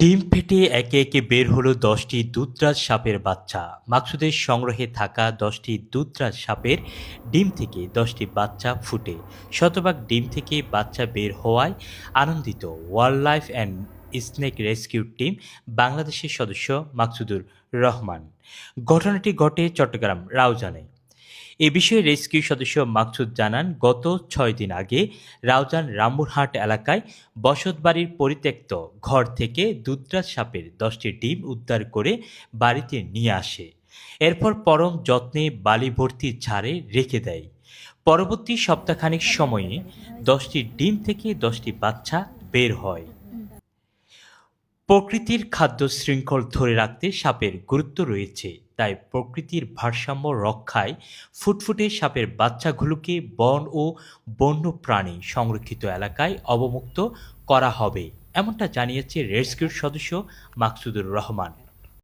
ডিম ফেটে একে একে বের হলো দশটি দুধরাজ সাপের বাচ্চা। মাকসুদের সংগ্রহে থাকা দশটি দুধরাজ সাপের ডিম থেকে দশটি বাচ্চা ফুটে। শতভাগ ডিম থেকে বাচ্চা বের হওয়ায় আনন্দিত wild life and snake rescue team বাংলাদেশের সদস্য মাকসুদুর রহমান। ঘটনাটি ঘটে চট্টগ্রাম, রাউজানে। এ বিষয়ে রেস্কিউ সদস্য মাকসুদ জানান, গত ছয় দিন আগে রাউজান রামুরহাট এলাকায় বসতবাড়ির পরিত্যক্ত ঘর থেকে দুধরাজ সাপের দশটি ডিম উদ্ধার করে বাড়িতে নিয়ে আসে। এরপর পরম যত্নে বালি ভর্তি ঝাড়ে রেখে দেয়। পরবর্তী সপ্তাহখানিক সময়ে দশটি ডিম থেকে দশটি বাচ্চা বের হয়। প্রকৃতির খাদ্য শৃঙ্খল ধরে রাখতে সাপের গুরুত্ব রয়েছে, তাই প্রকৃতির ভারসাম্য রক্ষায় ফুটফুটে সাপের বাচ্চাগুলোকে বন ও বন্য প্রাণী সংরক্ষিত এলাকায় অবমুক্ত করা হবে, এমনটা জানিয়েছে রেস্কিউর সদস্য মাকসুদুর রহমান।